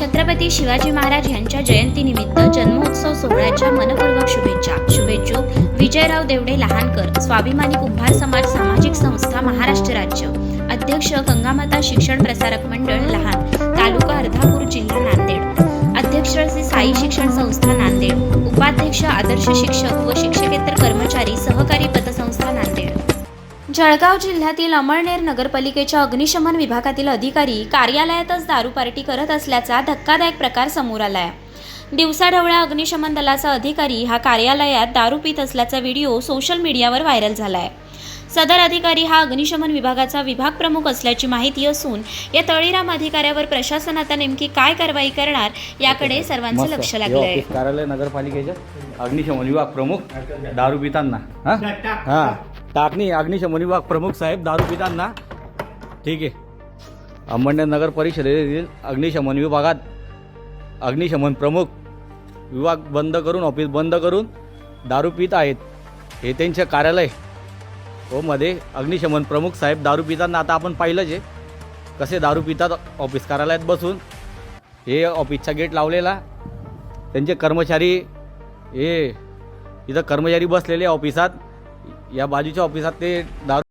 छत्रपती शिवाजी महाराज यांच्या जयंतीनिमित्त जन्मोत्सव सोहळ्याच्या मनपूर्वक शुभेच्छा. शुभेच्छुक विजयराव देवडे लहानकर स्वाभिमानी कुंभार समाज सामाजिक संस्था महाराष्ट्र राज्य. अध्यक्ष गंगामाता शिक्षण प्रसारक मंडळ लहान. तालुका अर्धापूर जिल्हा नांदेड. अध्यक्ष श्री साई शिक्षण संस्था नांदेड. उपाध्यक्ष आदर्श शिक्षक व शिक्षकेतर जळगाव जिल्ह्यातील अमळनेर नगरपालिकेच्या अग्निशमन विभागातील अधिकारी कार्यालयातच दारू पार्टी करत असल्याचा धक्कादायक प्रकार समोर आला आहे दिवसाढवळ्या अग्निशमन दलाचा अधिकारी हा कार्यालयात दारू पित असल्याचा व्हिडिओ सोशल मीडियावर व्हायरल झाला आहे सदर अधिकारी हा अग्निशमन विभागाचा विभाग प्रमुख असल्याची माहिती असून या तळीराम अधिकाऱ्यावर प्रशासन आता नेमकी काय कारवाई करणार याकडे सर्वांचं. लक्ष लागलं आहे कार्यालय नगरपालिकेच्या अग्निशमन विभाग प्रमुख दारू पितांना. हा? हा. टाकणी अग्निशमन विभाग प्रमुख साहेब दारू पितांना. ठीक आहे. अंबरनेर नगर परिषदेतील अग्निशमन विभागात अग्निशमन प्रमुख विभाग बंद करून ऑफिस बंद करून दारू पित आहेत. हे त्यांचे कार्यालय हो मध्ये अग्निशमन प्रमुख साहेब दारू पितांना आता आपण पाहिलंच आहे कसे दारू पितात ऑफिस कार्यालयात बसून. हे ऑफिसचा गेट लावलेला. त्यांचे कर्मचारी हे इथं कर्मचारी बसलेले ऑफिसात. या बाजूच्या ऑफिसात ते दारू